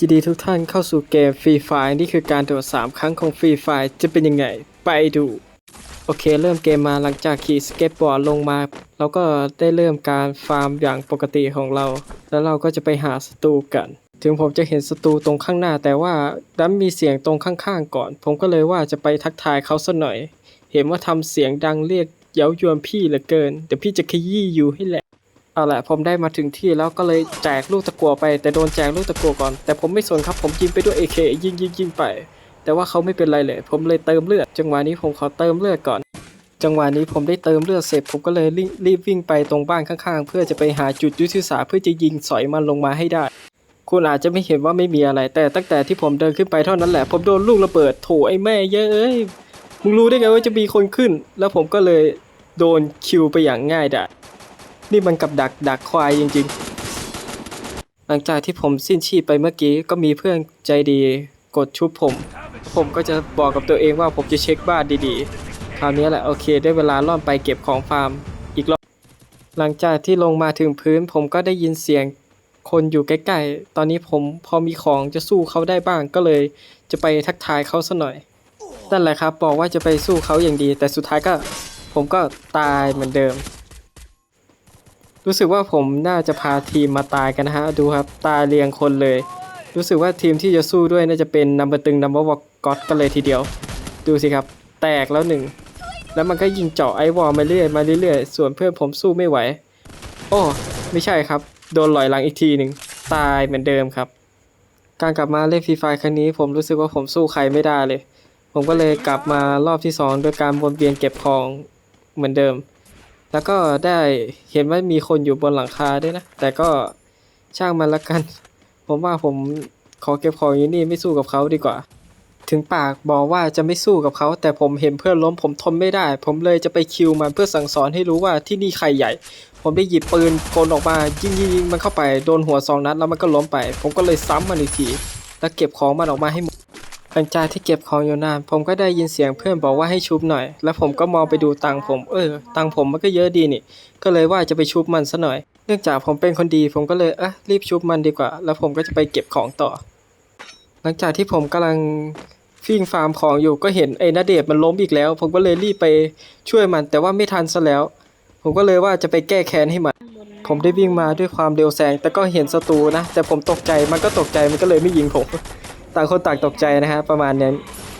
ยินดีทุกท่านเข้าสู่เกมฟรีไฟนี่คือการโดด3 ครั้งของฟรีไฟจะเป็นยังไง ไปดู โอเค เริ่มเกมมาหลังจากขี่สเก็ตบอร์ดลงมา เราก็ได้เริ่มการฟาร์มอย่างปกติของเรา แล้วเราก็จะไปหาศัตรูกัน ถึงผมจะเห็นศัตรูตรงข้างหน้า แต่ว่าดันมีเสียงตรงข้างๆก่อน ผมก็เลยว่าจะไปทักทายเขาสัหน่อย เห็นว่าทำเสียงดังเรียกเย้ายวนพี่เหลือเกินเดี๋ยวพี่จะขยี้อยู่ให้แหละ เอาละผมได้มาถึงที่แล้วก็เลยแจกลูกตะกัวไป แต่โดนแจกลูกตะกัวก่อน แต่ผมไม่สนครับผมยิงไปด้วย AK ยิงยิงยิงไป แต่ว่าเขาไม่เป็นไรเลย ผมเลยเติมเลือด จังหวะนี้ผมขอเติมเลือดก่อน จังหวะนี้ผมได้เติมเลือดเสร็จ ผมก็เลยรีบรีบวิ่งไปตรงบ้านข้างๆ เพื่อจะไปหาจุดยุทธศาสตร์เพื่อจะยิงสอยมันลงมาให้ได้ คุณอาจจะไม่เห็นว่าไม่มีอะไร แต่ตั้งแต่ที่ผมเดินขึ้นไปเท่านั้นแหละ ผมโดนลูกระเบิดโถไอ้แม่เยอะเอ้ยมึงรู้ได้ไงว่าจะมีคนขึ้น แล้วผมก็เลยโดนคิวไปอย่างง่ายดาย นี่มันกับดักดักควายจริงๆ หลังจากที่ผมสิ้นชีพไปเมื่อกี้ก็มีเพื่อนใจดีกดชุบผม ผมก็จะบอกกับตัวเองว่าผมจะเช็คบ้านดีๆ คราวนี้แหละโอเค ได้เวลาล่อนไปเก็บของฟาร์มอีกรอบ หลังจากที่ลงมาถึงพื้นผมก็ได้ยินเสียงคนอยู่ใกล้ๆ ตอนนี้ผมพอมีของจะสู้เขาได้บ้างก็เลย จะไปทักทายเขาซะหน่อย นั่นแหละครับบอกว่าจะไปสู้เขาอย่างดี แต่สุดท้ายก็ผมก็ตายเหมือนเดิม รู้สึกว่าผมน่าจะพาทีมมาตายกันนะฮะ ดูครับตายเรียงคนเลย รู้สึกว่าทีมที่จะสู้ด้วยน่าจะเป็นนัมเบอร์ตึงนัมเบอร์วอกอตกันเลยทีเดียว ดูสิครับ แตกแล้วหนึ่ง แล้วมันก็ยิงเจาะไอวอลมาเรื่อยมาเรื่อยส่วนเพื่อนผมสู้ไม่ไหว โอ้ไม่ใช่ครับ โดนลอยหลังอีกทีหนึ่งตายเหมือนเดิมครับ การกลับมาเล่นฟรีไฟครั้งนี้ ผมรู้สึกว่าผมสู้ใครไม่ได้เลย ผมก็เลยกลับมารอบที่สองโดยการวนเวียนเก็บของเหมือนเดิม แล้วก็ได้เห็นว่ามีคนอยู่บนหลังคาด้วยนะ แต่ก็ช่างมันละกัน ผมว่าผมขอเก็บของอยู่นี่ไม่สู้กับเขาดีกว่า ถึงปากบอกว่าจะไม่สู้กับเขา แต่ผมเห็นเพื่อนล้มผมทนไม่ได้ ผมเลยจะไปคิวมันเพื่อสั่งสอนให้รู้ว่าที่นี่ใครใหญ่ ผมได้หยิบปืนกลออกมายิงยิงยิงมันเข้าไปโดนหัวสองนัดแล้วมันก็ล้มไป ผมก็เลยซ้ำมันอีกทีแล้วเก็บของมันออกมาให้หมด หลังจากที่เก็บของอยู่นาน ผมก็ได้ยินเสียงเพื่อนบอกว่าให้ชุบหน่อย แล้วผมก็มองไปดูตังผม เออ ตังผมมันก็เยอะดีนี่ ก็เลยว่าจะไปชุบมันซะหน่อย เนื่องจากผมเป็นคนดี ผมก็เลยเอะรีบชุบมันดีกว่า แล้วผมก็จะไปเก็บของต่อ หลังจากที่ผมกำลังฟิ่งฟาร์มของอยู่ก็เห็นไอ้นาเดชมันล้มอีกแล้ว ผมก็เลยรีบไปช่วยมัน แต่ว่าไม่ทันซะแล้ว ผมก็เลยว่าจะไปแก้แค้นให้มัน ผมได้วิ่งมาด้วยความเร็วแซงแต่ก็เห็นศัตรูนะ แต่ผมตกใจมันก็ตกใจมันก็เลยไม่ยิงผม ต่างคนต่างตกใจนะฮะประมาณนั้น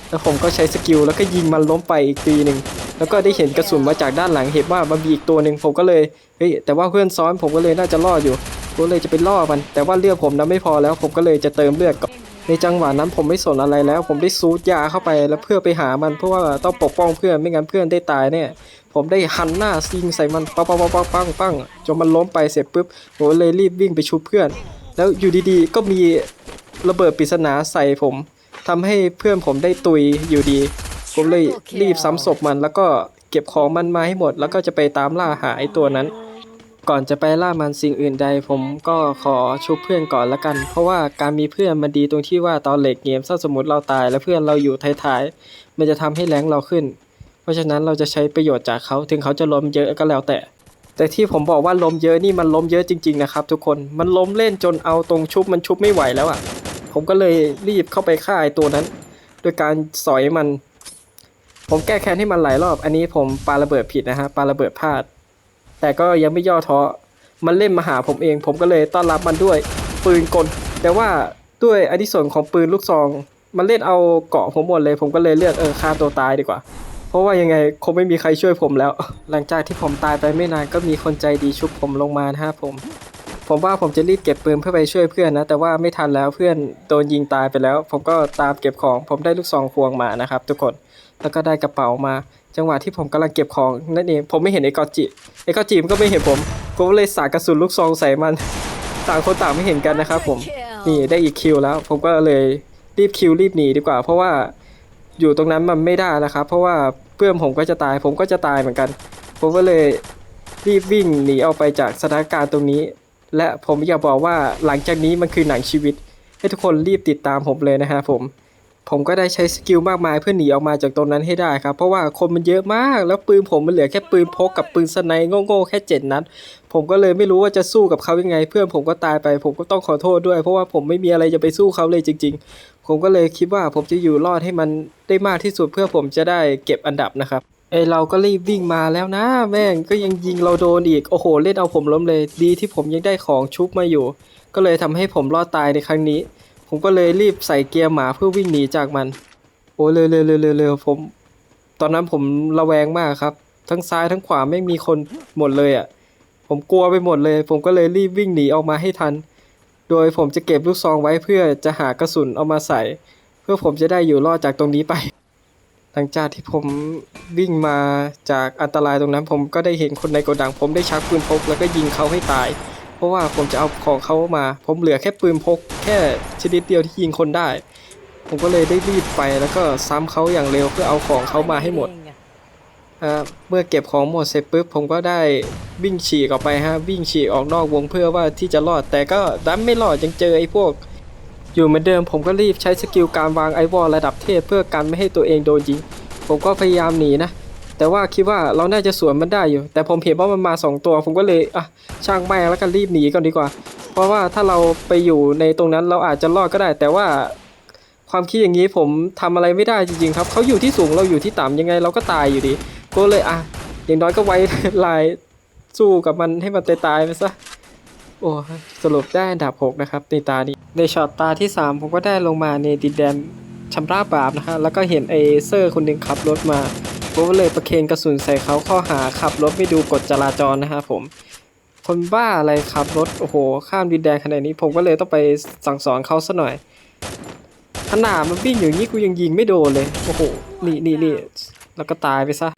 แล้วผมก็ใช้สกิลแล้วก็ยิงมันล้มไปอีกทีหนึ่งแล้วก็ได้เห็นกระสุนมาจากด้านหลังเห็นว่ามันมีอีกตัวหนึ่งผมก็เลยเฮ้ยแต่ว่าเพื่อนซ้อนผมก็เลยน่าจะรอดอยู่ผมก็เลยจะไปล่อมัน แต่ว่าเลือดผมนั้นไม่พอแล้ว ผมก็เลยจะเติมเลือดก่อนในจังหวะนั้นผมไม่สนอะไรแล้ว ผมได้ซูดยาเข้าไปแล้วเพื่อไปหามันเพราะว่าต้องปกป้องเพื่อนไม่งั้นเพื่อนได้ตายแน่ผมได้หันหน้าซิงใส่มันปังปังปังปังปังปังจนมันล้มไปเสร็จปุ๊บผมเลยรีบวิ่งไปชุบเพื่อน แล้วอยู่ดีๆ ก็มี ระเบิดปริศนาใส่ผมทำให้เพื่อนผมได้ตุยอยู่ดี ผมเลยรีบซ้ำศพมันแล้วก็เก็บของมันมาให้หมด แล้วก็จะไปตามล่าหาไอตัวนั้น ก่อนจะไปล่ามันสิ่งอื่นใด ผมก็ขอชุบเพื่อนก่อนละกัน เพราะว่าการมีเพื่อนมันดีตรงที่ว่าตอนเหล็กเกมถ้าสมมติเราตายแล้วเพื่อนเราอยู่ท้ายๆมันจะทำให้แรงเราขึ้น เพราะฉะนั้นเราจะใช้ประโยชน์จากเขาถึงเขาจะล้มเยอะก็แล้วแต่ แต่ที่ผมบอกว่าล้มเยอะนี่มันล้มเยอะจริง ๆนะครับ ทุกคนมันล้มเล่นจนเอาตรงชุบมันชุบไม่ไหวแล้วอะ ผมก็เลยรีบเข้าไปฆ่าไอ้ตัวนั้น โดยการสอยมัน ผมแก้แค้นให้มันหลายรอบ อันนี้ผมปาระเบิดผิดนะฮะปาระเบิดพลาด แต่ก็ยังไม่ย่อท้อมันเล่นมาหาผมเอง ผมก็เลยต้อนรับมันด้วยปืนกล แต่ว่าด้วยอดิส่วนของปืนลูกซอง มันเล่นเอาเกาะผมหมดเลย ผมก็เลยเลือกเออฆ่าตัวตายดีกว่า เพราะว่ายังไงคงไม่มีใครช่วยผมแล้ว หลังจากที่ผมตายไปไม่นานก็มีคนใจดีชุบผมลงมานะฮะผม ผมว่าผมจะรีบเก็บปืนเพื่อไปช่วยเพื่อนนะ แต่ว่าไม่ทันแล้วเพื่อนโดนยิงตายไปแล้ว ผมก็ตามเก็บของ ผมได้ลูกซองควงมานะครับ ทุกคน แล้วก็ได้กระเป๋ามา จังหวะที่ผมกำลังเก็บของนั่นเอง ผมไม่เห็นไอ้กอจิ ไอ้กอจิมันก็ไม่เห็นผมผม ก็เลยสาดกระสุนลูกซองใส่มัน ต่างคนต่างไม่เห็นกันนะครับผม นี่ได้อีกคิวแล้ว ผมก็เลยรีบคิวรีบหนีดีกว่า เพราะว่าอยู่ตรงนั้นมันไม่ได้นะครับ เพราะว่าเพื่อนผมก็จะตาย ผมก็จะตายเหมือนกัน ผมก็เลยรีบวิ่งหนีออกไปจากสถานการณ์ตรงนี้ และผมอยากบอกว่าหลังจากนี้มันคือหนังชีวิต ให้ทุกคนรีบติดตามผมเลยนะฮะผมผมก็ได้ใช้สกิลมากมายเพื่อหนีออกมาจากตรงนั้นให้ได้ครับ เพราะว่าคนมันเยอะมาก แล้วปืนผมมันเหลือแค่ปืนพกกับปืนสไนโง่ๆแค่เจ็ดนัด ผมก็เลยไม่รู้ว่าจะสู้กับเขายังไง เพื่อนผมก็ตายไป ผมก็ต้องขอโทษด้วย เพราะว่าผมไม่มีอะไรจะไปสู้เขาเลยจริง ๆ ผมก็เลยคิดว่าผมจะอยู่รอดให้มันได้มากที่สุดเพื่อผมจะได้เก็บอันดับนะครับ ไอเราก็รีบวิ่งมาแล้วนะ แม่งก็ยังยิงเราโดนอีก โอ้โห เล่นเอาผมล้มเลย ดีที่ผมยังได้ของชุบมาอยู่ ก็เลยทำให้ผมรอดตายในครั้งนี้ ผมก็เลยรีบใส่เกียร์หมาเพื่อวิ่งหนีจากมัน โอ้เร็วเร็วเร็วเร็วเร็วผม ตอนนั้นผมระแวงมากครับ ทั้งซ้ายทั้งขวาไม่มีคนหมดเลยอะ ผมกลัวไปหมดเลย ผมก็เลยรีบวิ่งหนีออกมาให้ทัน โดยผมจะเก็บลูกซองไว้เพื่อจะหากระสุนเอามาใส่ เพื่อผมจะได้อยู่รอดจากตรงนี้ไป หลังจากที่ผมวิ่งมาจากอันตรายตรงนั้น ผมก็ได้เห็นคนในโกดัง ผมได้ชักปืนพกแล้วก็ยิงเขาให้ตาย เพราะว่าผมจะเอาของเขามา ผมเหลือแค่ปืนพก แค่ชนิดเดียวที่ยิงคนได้ ผมก็เลยได้รีบไปแล้วก็ซ้ำเขาอย่างเร็วเพื่อเอาของเขามาให้หมดเมื่อเก็บของหมดเสร็จปุ๊บผมก็ได้วิ่งฉีกออกไปฮะวิ่งฉีกออกนอกวงเพื่อว่าที่จะรอด แต่ก็ดันไม่รอดยังเจอไอ้พวก อยู่เหมือนเดิมผมก็รีบใช้สกิลการวางไอวอลระดับเทพเพื่อกันไม่ให้ตัวเองโดนยิง ผมก็พยายามหนีนะ แต่ว่าคิดว่าเราน่าจะสวนมันได้อยู่ แต่ผมเห็นว่ามันมาสองตัว ผมก็เลยอะช่างแม่งแล้วกันรีบหนีก่อนดีกว่า เพราะว่าถ้าเราไปอยู่ในตรงนั้นเราอาจจะรอดก็ได้ แต่ว่าความคิดอย่างนี้ผมทำอะไรไม่ได้จริงๆครับเขาอยู่ที่สูงเราอยู่ที่ต่ำยังไงเราก็ตายอยู่ดี ก็เลยอะอย่างน้อยก็ไว้ลายสู้กับมันให้มันตายๆไปซะ โอ้สรุปได้อันดับ 6 นะครับในตานี้ในช็อตตาที่ 3 ผมก็ได้ลงมาในดินแดนชำระบาปนะฮะแล้วก็เห็นไอเซอร์คนหนึ่งขับรถมาผมก็เลยประเคนกระสุนใส่เขาข้อหาขับรถไม่ดูกฎจราจรนะฮะผมคนบ้าอะไรขับรถโอ้โห ข้ามดินแดนขนาดนี้ ผมก็เลยต้องไปสั่งสอนเขาซะหน่อยขนาดมันวิ่งอยู่อย่างนี้กูยังยิงไม่โดนเลย โอ้โหนี่นี่นี่แล้วก็ตายไปซะ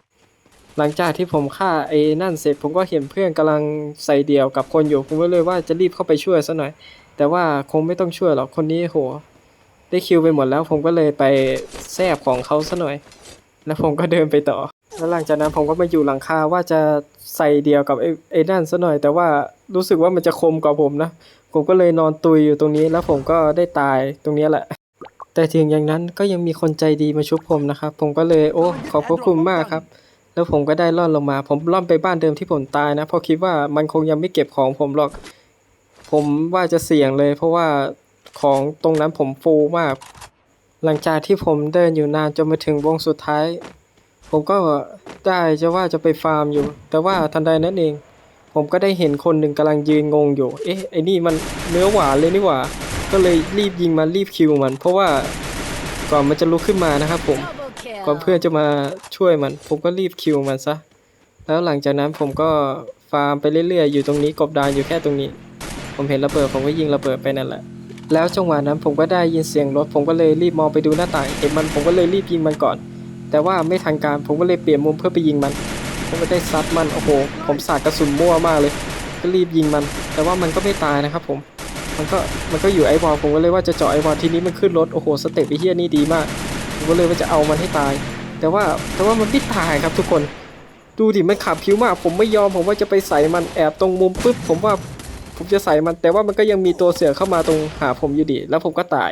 หลังจากที่ผมฆ่าไอ้นั่นเสร็จผมก็เห็นเพื่อนกำลังใส่เดี่ยวกับคนอยู่ ผมก็เลยว่าจะรีบเข้าไปช่วยซะหน่อย แต่ว่าคงไม่ต้องช่วยหรอกคนนี้โห ได้คิวไปหมดแล้ว ผมก็เลยไปแซบของเขาซะหน่อย แล้วผมก็เดินไปต่อ แล้วหลังจากนั้นผมก็มาอยู่หลังคาว่าจะใส่เดียวกับไอ้ไอ้นั่นซะหน่อย แต่ว่ารู้สึกว่ามันจะคมกว่าผมนะ ผมก็เลยนอนตุยอยู่ตรงนี้ แล้วผมก็ได้ตายตรงนี้แหละแต่ถึงอย่างนั้นก็ยังมีคนใจดีมาชุบผมนะครับ ผมก็เลยโอ้ขอบพระคุณมากครับ แล้วผมก็ได้ล่อนลงมา ผมล่อนไปบ้านเดิมที่ผมตายนะ เพราะคิดว่ามันคงยังไม่เก็บของผมหรอก ผมว่าจะเสี่ยงเลย เพราะว่าของตรงนั้นผมฟูมาก หลังจากที่ผมเดินอยู่นานจนมาถึงวงสุดท้าย ผมก็ได้จะว่าจะไปฟาร์มอยู่ แต่ว่าทันใดนั้นเอง ผมก็ได้เห็นคนหนึ่งกำลังยืนงงอยู่ เอ๊ะไอ้นี่มันเนื้อหวานเลยนี่หว่า ก็เลยรีบยิงมันรีบคิวมัน เพราะว่าก่อนมันจะลุกขึ้นมานะครับผม ก่อเพื่อนจะมาช่วยมัน ผมก็รีบคิวมันซะ แล้วหลังจากนั้นผมก็ฟาร์มไปเรื่อยๆ อยู่ตรงนี้กบดานอยู่แค่ตรงนี้ ผมเห็นระเบิดผมก็ยิงระเบิดไปนั่นแหละ แล้วจังหวะนั้นผมก็ได้ยินเสียงรถ ผมก็เลยรีบมองไปดูหน้าต่างเห็นมันผมก็เลยรีบยิงมันก่อน แต่ว่าไม่ทันการผมก็เลยเปลี่ยนมุมเพื่อไปยิงมันผมก็ได้ซัดมันโอ้โห ผมสาดกระสุนมั่วมากเลย ก็รีบยิงมัน แต่ว่ามันก็ไม่ตายนะครับผมมันก็มันก็อยู่ไอ้บอลผมก็เลยว่าจะเจาะไอ้บอลทีนี้มันขึ้นรถโอ้โหสเต็ปไอเฮียนี่ดีมาก ผมก็เลยว่าจะเอามันให้ตาย แต่ว่าแต่ว่ามันไม่ตายครับทุกคน ดูดิมันขับผิวมาก ผมไม่ยอมผมว่าจะไปใส่มันแอบตรงมุมปุ๊บผมว่าผมจะใส่มันแต่ว่ามันก็ยังมีตัวเสือเข้ามาตรงหาผมอยู่ดี แล้วผมก็ตาย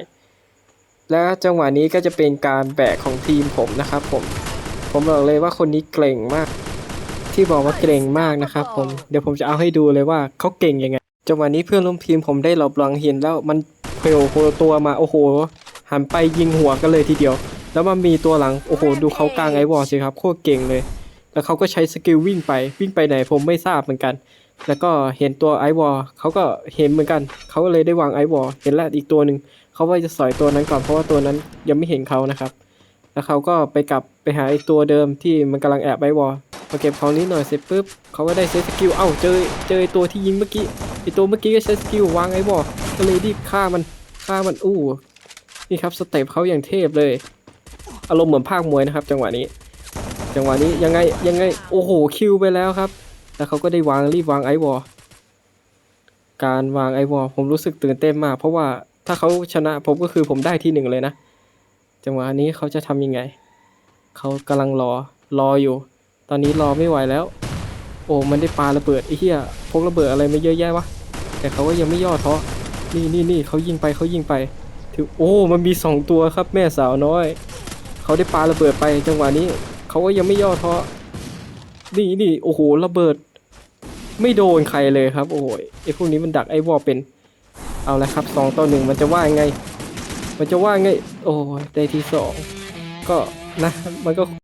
และจังหวะนี้ก็จะเป็นการแบกของทีมผมนะครับผม ผมบอกเลยว่าคนนี้เก่งมาก ที่บอกว่าเก่งมากนะครับผมเดี๋ยวผมจะเอาให้ดูเลยว่าเขาเก่งยังไงจังหวะนี้เพื่อนร่วมทีมผมได้หลบหลังเห็นแล้วมันโผล่ตัวมาโอ้โหหันไปยิงหัวกันเลยทีเดียว แล้วมันมีตัวหลัง โอ้โห ดูเขากลางไอวอลสิครับ โคตรเก่งเลย แล้วเขาก็ใช้สกิลวิ่งไป วิ่งไปไหนผมไม่ทราบเหมือนกัน แล้วก็เห็นตัวไอวอลเขาก็เห็นเหมือนกัน เขาก็เลยได้วางไอวอลเห็นแล้วอีกตัวหนึ่ง เขาว่าจะสอยตัวนั้นก่อน เพราะว่าตัวนั้นยังไม่เห็นเขานะครับ แล้วเขาก็ไปกลับไปหาไอตัวเดิมที่มันกำลังแอบไอวอลมาเก็บของนี้หน่อยเสร็จปุ๊บเขาก็ได้ใช้สกิล เอ้า เจอ เจอไอตัวที่ยิงเมื่อกี้ ไอตัวเมื่อกี้ก็ใช้สกิลวางไอวอลก็เลยรีบฆ่ามัน ฆ่ามัน อู้ นี่ครับสเต็ปเขาอย่างเทพเลย อารมณ์เหมือนภาคมวยนะครับ จังหวะนี้ จังหวะนี้ยังไงยังไงโอ้โหคิวไปแล้วครับ แล้วเขาก็ได้วางรีบวางไอวอลการวางไอวอลผมรู้สึกตื่นเต้นมาก เพราะว่าถ้าเขาชนะผมก็คือผมได้ที่หนึ่งเลยนะ จังหวะนี้เขาจะทำยังไง เขากำลังรอรออยู่ ตอนนี้รอไม่ไหวแล้ว โอ้มันได้ปาระเบิดไอ้เหี้ยพกระเบิดอะไรไมาเยอะแยะวะแต่เขาก็ยังไม่ย่อท้อนี่นี่นี่เขายิงไปเขายิงไปถือโอ้มันมีสองตัวครับแม่สาวน้อย เขาได้ปาระเบิดไปจังหวะนี้ เขาก็ยังไม่ย่อท้อนี่นี่โอ้โหระเบิด ไม่โดนใครเลยครับ โอ้ยไอพวกนี้มันดักไอ้วอเป็นเอาละครับสองต่อหนึ่งมันจะว่ายังไง มันจะว่าไง โอ้ยได้ที่สองก็นะมันก็